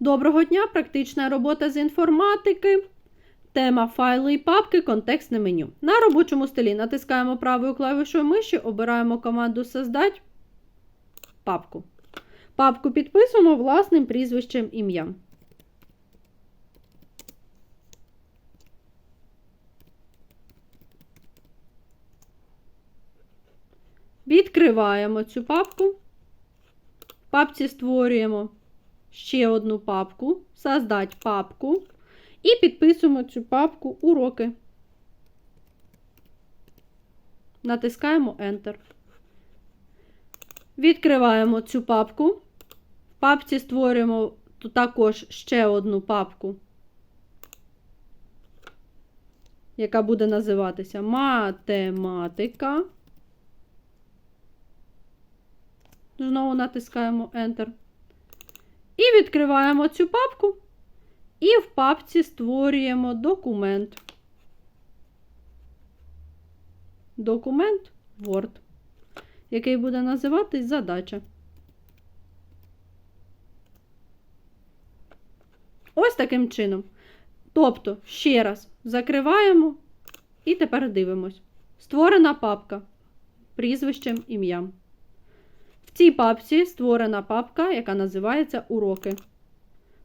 Доброго дня! Практична робота з інформатики. Тема файли і папки, контекстне меню. На робочому столі натискаємо правою клавішою миші, обираємо команду Создать папку. Папку підписуємо власним прізвищем ім'ям. Відкриваємо цю папку. В папці створюємо ще одну папку, создать папку і підписуємо цю папку уроки. Натискаємо Enter. Відкриваємо цю папку. В папці створюємо також ще одну папку, яка буде називатися Математика. Знову натискаємо Enter. І відкриваємо цю папку. І в папці створюємо документ. Документ Word, який буде називатись задача. Ось таким чином. Тобто, ще раз закриваємо і тепер дивимось. Створена папка прізвищем ім'ям. В цій папці створена папка, яка називається Уроки.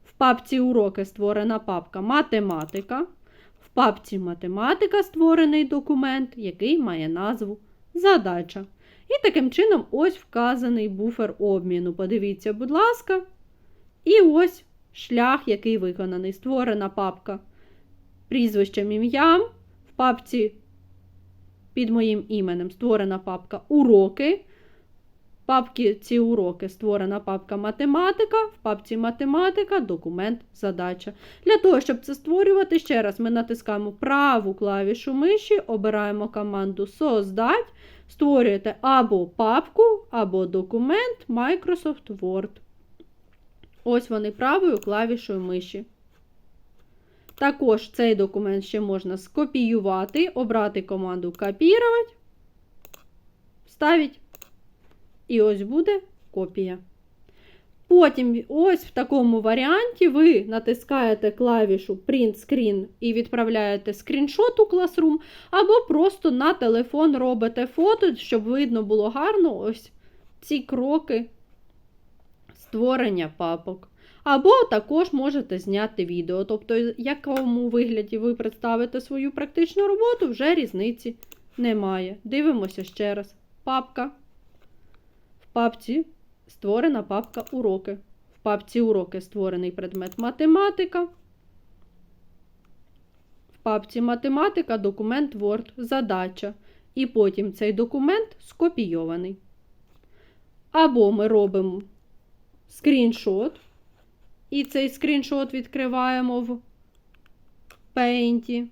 В папці Уроки створена папка Математика. В папці Математика створений документ, який має назву Задача. І таким чином ось вказаний буфер обміну. Подивіться, будь ласка. І ось шлях, який виконаний. Створена папка прізвищем ім'ям. В папці під моїм іменем створена папка Уроки. В папці ці уроки створена папка математика, в папці математика, документ, задача. Для того, щоб це створювати, ще раз ми натискаємо праву клавішу миші, обираємо команду Создать, створюєте або папку, або документ Microsoft Word. Ось вони правою клавішою миші. Також цей документ ще можна скопіювати, обрати команду Копірувати, вставити. І ось буде копія. Потім, ось в такому варіанті, ви натискаєте клавішу Print Screen і відправляєте скріншот у Classroom, або просто на телефон робите фото, щоб видно було гарно ось ці кроки створення папок. Або також можете зняти відео. Тобто, в якому вигляді ви представите свою практичну роботу, вже різниці немає. Дивимося ще раз. Папка папці створена папка уроки. В папці уроки створений предмет математика. В папці математика документ Word, задача. І потім цей документ скопійований. Або ми робимо скріншот. І цей скріншот відкриваємо в Paint.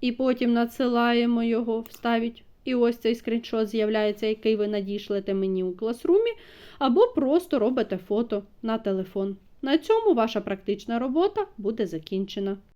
І потім надсилаємо його, вставить і ось цей скріншот з'являється, який ви надійшлете мені у класрумі, або просто робите фото на телефон. На цьому ваша практична робота буде закінчена.